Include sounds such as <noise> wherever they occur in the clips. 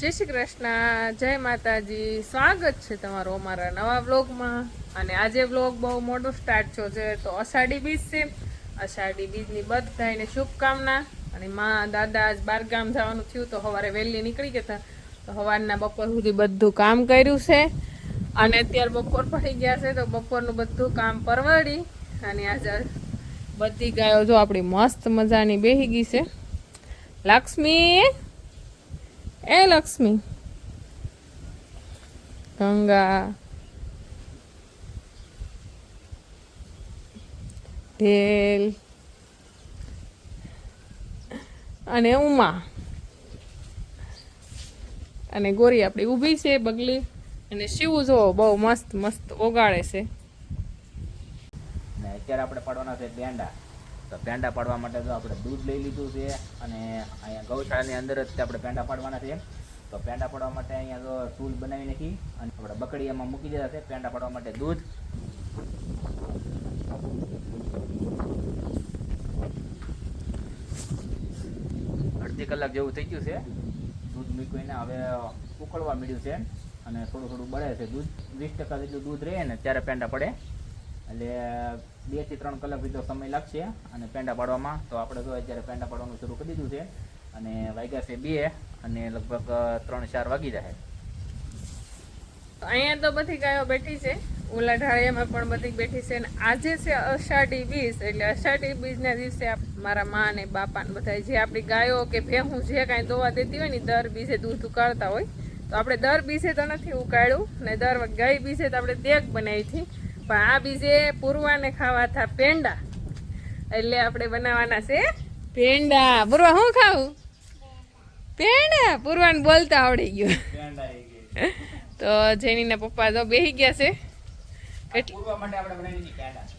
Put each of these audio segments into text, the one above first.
જય શ્રી કૃષ્ણ, જય માતાજી. સ્વાગત છે તમારું અમારા નવા વ્લોગમાં. અને આજે વ્લોગ બહુ મોટો સ્ટાર્ટ થયો છે, તો અષાઢી બીજ છે. અષાઢી બીજની બધાને શુભકામના. અને માં દાદા આજ બારગામ જવાનું થયું, તો સવારે વહેલી નીકળી ગયા હતા. તો સવારના બપોર સુધી બધું કામ કર્યું છે. અને અત્યારે બપોર પડી ગયા છે, તો બપોરનું બધું કામ પરવડી. અને આજે બધી ગાયો જો આપણી મસ્ત મજાની બેહી ગઈ છે. લક્ષ્મી! એ લક્ષ્મી. ગંગા. ઢેલ અને ઉમા. અને ગોરી આપણી ઊભી છે બગલી. અને શિવ જો બહુ મસ્ત મસ્ત ઓગાળે છે. અત્યારે આપણે પાડવાના છે પેંડા તો પેંડા પાડવા માટે તો આપણે દૂધ લઈ લીધું છે અને અહીંયા ગૌશાળાની અંદર જ આપણે પેંડા પાડવાના છે. તો પેંડા પાડવા માટે અહીંયા તો ટૂલ બનાવી નાખી અને આપણે બકડીયામાં મૂકી દીધા છે પેંડા પાડવા માટે દૂધ. અડધી કલાક જેવું થઈ ગયું છે. દૂધ મૂકીને હવે ઉકળવા મળ્યું છે અને થોડું થોડું બળે છે દૂધ. વીસ ટકા જેટલું દૂધ રહે ને ત્યારે પેંડા પડે. એટલે બેથી ત્રણ કલાક જેટલો સમય લાગશે અને પેંડા પાડવામાં. તો આપણે જો અત્યારે પેંડા પાડવાનું શરૂ કરી દીધું છે અને વાગ્યા છે બે અને લગભગ ત્રણ ચાર વાગી જાય. અહીંયા તો બધી ગાયો બેઠી છે. ઓલા ઢાળિયામાં પણ બધી બેઠી છે. અને આજે છે અષાઢી બીજ, એટલે અષાઢી બીજના દિવસે મારા મા અને બાપા ને બધા જે આપણી ગાયો કે ભેહું જે કાંઈ દોવા દેતી હોય ને દર બીજે દૂધ ઉકાળતા હોય. તો આપણે દર બીજે તો નથી ઉકાળ્યું. ને દર ગાય બીજે તો આપણે દેગ બનાવી હતી. પણ આ બીજે પૂર્વાને ખાવા હતા પેંડા. એટલે આપણે બનાવવાના છે પેંડા. પૂર્વા શું ખાવું? પેંડા. પૂર્વાને બોલતા આવડી ગયું. તો જેનીના પપ્પા તો બેહી ગયા છે.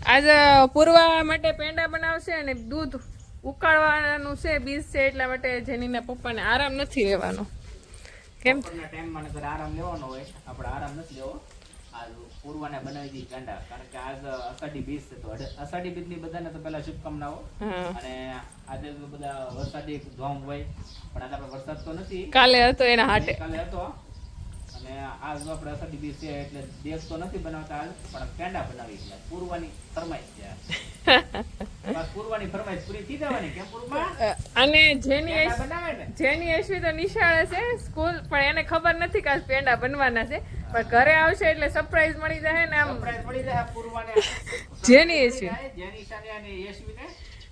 આજે પૂરવા માટે પેંડા બનાવશે અને દૂધ ઉકાળવાનું છે બીજ છે એટલા માટે જેનીના પપ્પાને આરામ નથી રહેવાનો. કેમ? આરામ લેવાનો હોય. આપણે આરામ નથી લેવો. પૂર્વાને બનાવી દીધી પેંડા કારણ કે આજ અષાઢી બીજ છે તો અષાઢી બીજની બધાને તો પહેલા શુભકામનાઓ. અને આજે તો બધા વરસાદી ધોમ હોય પણ આજે આપણે વરસાદ તો નથી. કાલે હતો એના હાટે. કાલે હતો. અને આજ આપણે અષાઢી બીજ છે એટલે દેશ તો નથી બનાવતા આજ પણ પેંડા બનાવી છે. પૂર્વાની ફરમાઈશ છે <laughs> બસ ફરમાઈશ પૂરી થઈ જવાની કેમ પૂર્વા અને જેની જેની તો નિશાળે છે સ્કૂલ પણ એને ખબર નથી કે આજ પેંડા બનવાના છે. પણ ઘરે આવશે એટલે સરપ્રાઈઝ મળી જાય ને આમ. મળી પૂર્વાને. જેની છે. જેની અને યશવીને.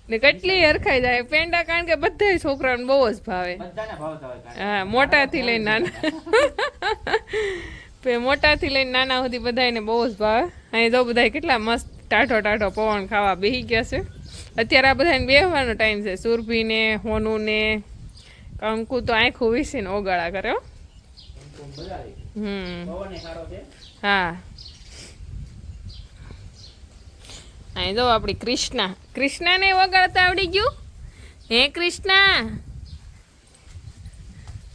ને કેટલી હરખાઈ જાય. પેંડા કારણ કે બધા છોકરાઓને બહુ જ ભાવે. બધાને હા મોટાથી લઈને નાના. <laughs> મોટાથી લઈને નાના સુધી બધાને બહુ જ ભાવે. અહીં તો બધા કેટલા મસ્ત ટાઢો ટાઢો પવન ખાવા બેસી ગયા છે. અત્યારે આ બધાને બેહવાનો ટાઈમ છે. સુરભીને હોનુને કંકુ તો આંખું વીસીને ઓગાળા કરે હો. અહીં જો આપણી કૃષ્ણા. કૃષ્ણાને વગાડતા આવડી ગયું? હે કૃષ્ણા?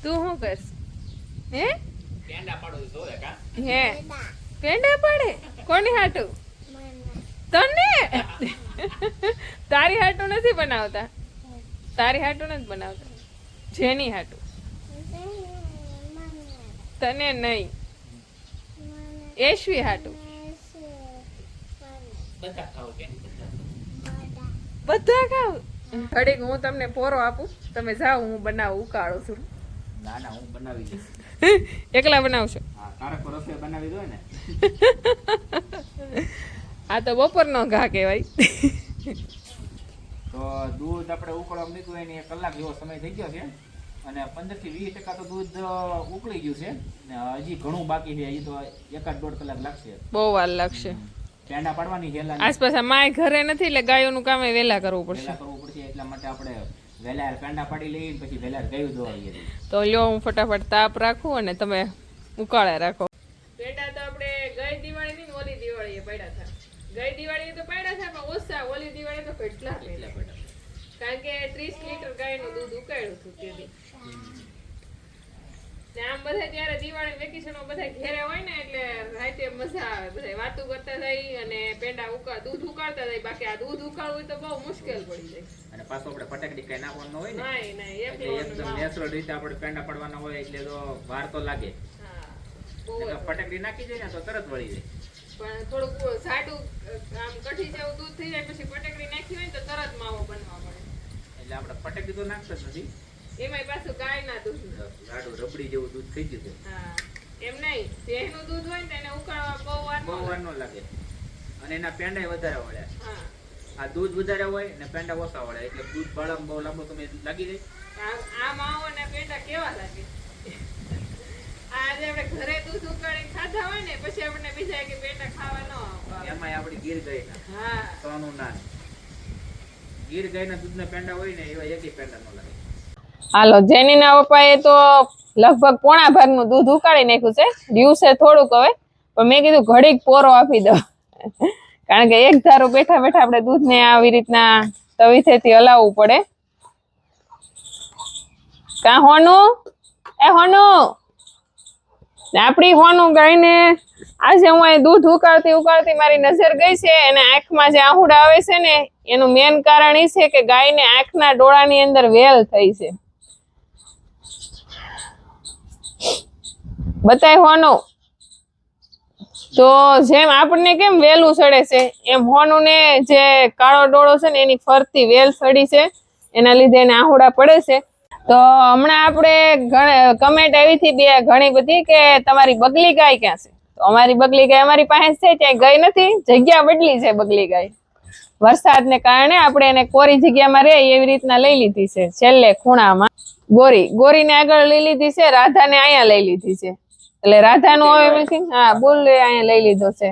તું શું કરશ? હે? હે. પેંડા પાડે? કોની હાટું? તને? તારી હાટું નથી બનાવતા. તારી હાટું નથી બનાવતા. જેની હાટું? તને નહીં. એશવી હાટું. બધા ખાવ ઘડીક હું તમને પોરો આપું. તમે જાઓ હું બનાવું ઉકાળું છું. ના ના હું બનાવી દઈશ <laughs> એકલા બનાવશો? બનાવી દો ને? <laughs> આ તો બપોરનો ઘા કહેવાય. તો દૂધ આપણે ઉકળવા મૂક્યું એની કલાક જેવો સમય થઈ ગયો છે. અને પંદરથી વીસ ટકા તો દૂધ ઉકળી ગયું છે. ને હજી ઘણું બાકી છે હજી તો એકાદ દોઢ કલાક લાગશે. બહુ વાર લાગશે. પેંડા પાડવાની છે આસપાસ માય ઘરે નથી એટલે ગાયોનું કામ વહેલા કરવું પડશે. કરવું પડશે એટલા માટે આપણે વહેલા પેંડા પાડી લઈએ પછી વહેલા ગયું દોવાઈએ તો લ્યો હું ફટાફટ તાપ રાખું અને તમે ઉકાળા રાખો. પેટા તો આપણે ગઈ દિવાળી ની ઓલી દિવાળીએ પડ્યા હતા. ગઈ દિવાળીએ તો પડ્યા હતા પણ ઓછા. ઓલી દિવાળીએ તો કેટલા લેલા પડ્યા કારણ કે ત્રીસ લીટર ગાયનું દૂધ ઉકાળ્યું હતું તે દી. ને આમ બધા ત્યારે દિવાળી વેકેશન બધા ઘેરે હોય ને એટલે રાતે મજા આવે. બધા વાતું કરતા જાય અને પેંડા ઉકા દૂધ ઉકાળતા જાય. બાકી આ દૂધ ઉકાળવું તો બહુ મુશ્કેલ પડી જાય. અને પાછું આપણે ફટાકડી કઈ નાખવાનું હોય ને નહીં નહીં એટલે એકદમ નેચરલ રીતે આપણે પેંડા પડવાના હોય એટલે તો વાર તો લાગે. ફટાકડી નાખી જાય ને તો તરત વળી જાય. પણ થોડુંક સાડું આમ કઠી જેવું દૂધ થઈ જાય પછી ફટકડી નાખી હોય તો તરત માવો બનવા પડે. એટલે આપણે ફટાકડી તો નાખતા જ નથી. એમાંય પાછું ગાય ના દૂધ લાડુ રબડી જેવું દૂધ થઈ ગયું હા એમ નહીં. ભેંસનું દૂધ હોય ને એને ઉકાળવા બહુ વાર બહુ વાર નો લાગે. અને એના પેંડા વધારે વળે. હા. આ દૂધ વધારે હોય ને પેંડા ઓછા વળે. એટલે દૂધ બાળામાં બહુ લાંબો તમે લાગી જાય. આ માવો ને પેંડા કેવા લાગે? આજે આપણે ઘરે દૂધ ઉકાળી ખાધા હોય ને પછી આપણને બીજા કે પેંડા ખાવા ન આવે. એમાંય આપણી ગીર ગાયના. હા. સોનું ના. ગીર ગાયના દૂધના પેંડા હોય ને એવા એક પેંડા ન લાગે. હાલો, જેનીના પપ્પાએ તો લગભગ પોણા ભાગનું દૂધ ઉકાળી નાખ્યું છે. દિવસે થોડુંક હવે, પણ મેં કીધું ઘડીક પોરો આપી દો કારણ કે એક ધારો બેઠા બેઠા આપણે દૂધને આવી રીતના તવીથેથી હલાવવું પડે. કા હોનું? એ હોનું? આપણી હોનું ગાયને આજે હું અહીં દૂધ ઉકાળતી ઉકાળતી મારી નજર ગઈ છે અને આંખમાં જે આહુડા આવે છે ને, એનું મેન કારણ એ છે કે ગાયને આંખના ડોળાની અંદર વેલ થઈ છે. બતાય હોનું તો જેમ આપણને કેમ વેલું સડે છે, એમ હોનું ને જે કાળો ડોળો છે ને એની ફરતી વેલ સડી છે, એના લીધે એને આહુડા પડે છે. તો હમણાં આપણે કમેન્ટ આવી હતી બે ઘણી બધી કે તમારી બગલી ગાય ક્યાં છે? તો અમારી બગલી ગાય અમારી પાસે છે ત્યાં ગઈ નથી, જગ્યા બદલી છે બગલી ગાય. વરસાદને કારણે આપણે એને કોરી જગ્યામાં રહે એવી રીતના લઈ લીધી છે, છેલ્લે ખૂણામાં. ગોરી, ગોરીને આગળ લઈ લીધી છે, રાધાને અહીંયા લઈ લીધી છે. એટલે રાધાનું હવે મિસિંગ હા બુલ અહીંયા લઈ લીધો છે.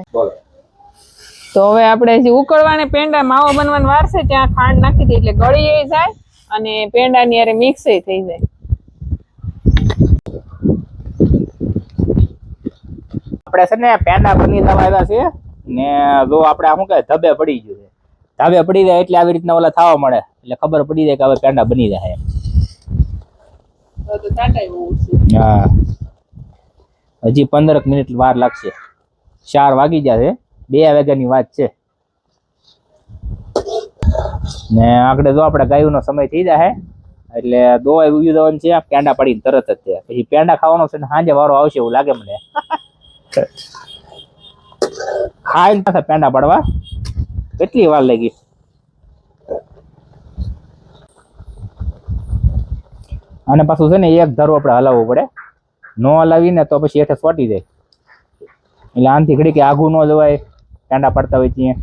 તો હવે આપણે જે ઉકળવાને પેંડા માવો બનવાનો વાર છે ત્યાં ખાંડ નાખી દઈએ એટલે ગળી એ જાય અને પેંડાની અરે મિક્સ થઈ જાય. આપણે છે ને પેંડા બની જવા આવ્યા છે ને જો આપણે આ શું કહે ધબે પડી ગયું છે. ધાબે પડી જાય એટલે આવી રીતના ઓલા થવા મળે એટલે ખબર પડી જાય કે હવે પેંડા બની જાય હા. હજી પંદરક મિનિટ વાર લાગશે. ચાર વાગી ગયા છે. બે વાગ્યાની વાત છે. ને આગળ જો આપણે ગાયુંનો સમય થઈ જાય એટલે દોવા ઉગી જવાનું છે પેંડા પડીને તરત જ છે પછી પેંડા ખાવાનો છે ને સાંજે વારો આવશે એવું લાગે મને. ખાઈને પાછા પેંડા પડવા. કેટલી વાર લાગી? અને પાછું છે ને એક ધારું આપણે હલાવવું પડે. ન હલાવીને તો પછી હેઠે સોટી જાય. એટલે આનથી ઘડી કે આઘું ન જવાય કાંડા પડતા હોય ત્યાં.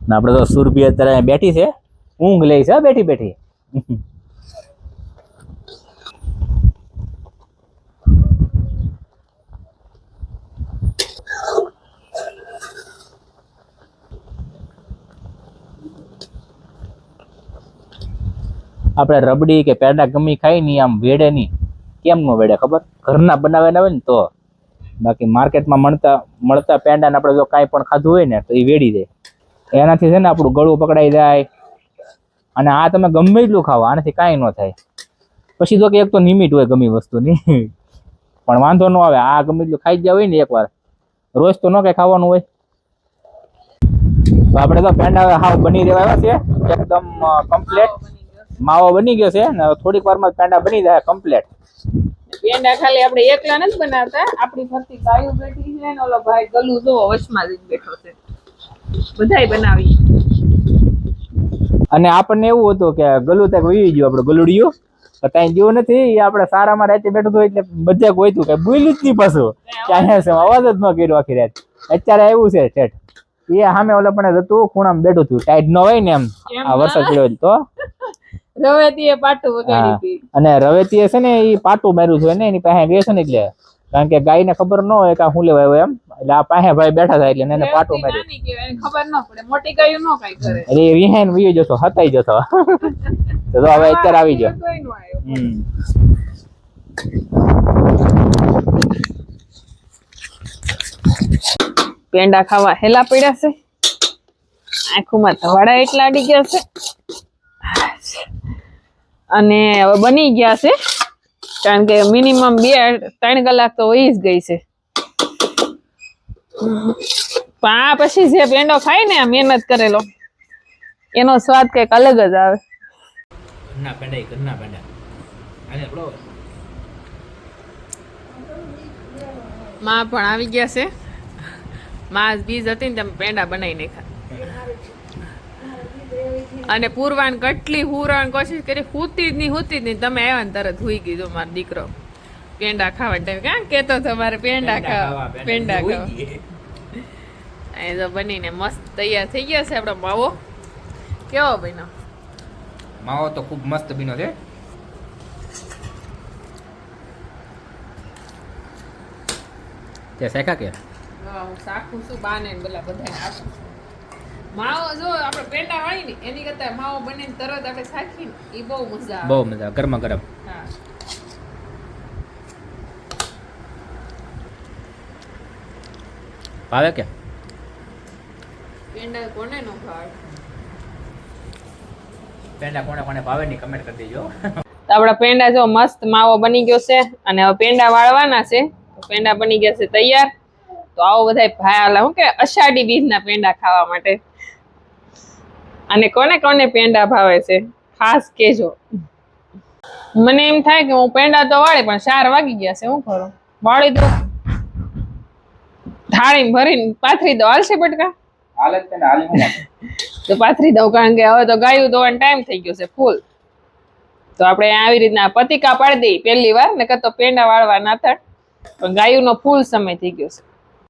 ને આપણે તો સુરભી અત્યારે બેઠી છે. ઊંઘ લે છે બેઠી બેઠી. આપણે રબડી કે પેડા ગમી ખાઈ નહીં આમ વેડે નહીં. કેમ ન વેડે, ખબર? ઘરના બનાવેલા હોય ને તો. બાકી માર્કેટમાં મળતા મળતા પેંડા ને આપણે જો કાંઈ પણ ખાધું હોય ને, તો એ વેડી જાય. એનાથી છે ને આપણું ગળું પકડાઈ જાય. અને આ તમે ગમે એટલું ખાવ આનાથી કાંઈ ન થાય. પછી તો કે એક તો નિમિટ હોય ગમી વસ્તુની. પણ વાંધો ન આવે, આ ગમે એટલું ખાઈ ગયા હોય ને એકવાર. રોજ તો ન કઈ ખાવાનું હોય. તો આપણે તો પેંડા હાવ બની રહેવા છે એકદમ કમ્પ્લીટ માવો બની ગયો છે ને થોડીક વારમાં પેંડા બની જાય કમ્પ્લીટ પેંડા ખાલી આપણે એકલા નથી બનાવતા. આપણી ફરતી ગાયો બેઠી છે ને ઓલો ભાઈ ગલું જો વચમાં જ બેઠો છે. બધાય બનાવી. અને આપણને એવું હતું કે ગલું તક વહી ગયું આપણે ગલુડિયું. ત્યાં જેવું નથી એ આપણે સારામાં રાતે બેઠું હતું એટલે બધા કોઈ હતું કે બોલ્યું જ નહીં પાછું. કે અહીંયા છે અવાજ જ ન કર્યો આખી રાત. અત્યારે આવ્યું છે ઠેઠ. એ સામે ઓલા પણ હતું ખૂણામાં બેઠું હતું. ટાઈટ ન હોય ને એમ. આ વરસાદ પડ્યો તો. રવેતી એ પાટું વગાડી અને રવેતીએ છે ને એ પાટું માર્યું છે ને એની પાસે ગઈ છે ને એટલે. કારણ કે ગાયને ખબર ન હોય કે હું શું લેવાય એમ. એટલે આ પાસે ભાઈ બેઠા થાય એટલે એને પાટું માર્યું ખબર ન પડે. મોટી ગાયું ન કાંઈ કરે. એટલે રિહાઈન વીયો જતો હતાઈ જશો. <laughs> તો હવે અત્યારે આવી ગયો. નો. હમ. પેંડા ખાવા હેલા પડ્યા છે. આંખોમાં ધવાડા એટલા અડી ગયા છે. અને હવે બની ગયા છે. કારણ કે મિનિમમ બે ત્રણ કલાક તો વહી જ ગઈ છે. પણ આ પછી જે પેંડો ખાય ને મહેનત કરેલો એનો સ્વાદ કંઈક અલગ જ આવે. ઘરના પેંડા ઘરના પેંડા આને આપણો માં પણ આવી ગયા છે. માં બીજ હતી ને તમે પેંડા બનાવી નાખ્યા. અને પૂરવાન કેટલી હુરણ કોશિશ કરી હુતી જ નહીં હુતી જ નહીં. તમે આવ્યા ને તરત હુઈ ગઈ મારો દીકરો. પેંડા ખાવા ટાઈમ ક્યાં કેતો તમારે પેંડા ખાવા? પેંડા ખાવા. એ તો બનીને મસ્ત તૈયાર થઈ ગયા છે આપણો માવો. કેવો બન્યો? માવો તો ખૂબ મસ્ત બીનો છે. તે શેખા કે? હા, શાખું છું બાને બધા આપું છું. માવો જો આપણે પેંડા વાળી ને એની કરતા માવો બનીને તરત આપણે શાખી એ બહુ મજા બહુ મજા ગરમા ગરમ. હા. ભાવે કે? પેંડા કોને નો ભાવે? પેંડા કોને કોને ભાવે ની કમેન્ટ કરી દેજો. તો આપણા પેંડા જો મસ્ત માવો બની ગયો છે અને હવે પેંડા વાળવાના છે પેંડા બની ગયા છે તૈયાર. તો આવો બધા ભાઈ હું કે અષાઢી બીજના પેંડા ખાવા માટે. અને કોને કોને પેંડા ભાવે છે? ખાસ કેજો. મને એમ થાય કે હું પેંડા તો વાળી પણ ચાર વાગી ગયા છે હું કરું? વાળી દઉં. થાળી ભરીને પાથરી દો હાલશે બટકા? ને તો પાથરી દઉં કારણ કે હવે તો ગાયું ધોવાનો ટાઈમ થઈ ગયો છે ફૂલ તો આપણે આવી રીતના પતિકા પાડી દઈ પહેલી વાર ને તો પેંડા વાળવા ના થાય પણ ગાયુંનો ફૂલ સમય થઈ ગયો છે.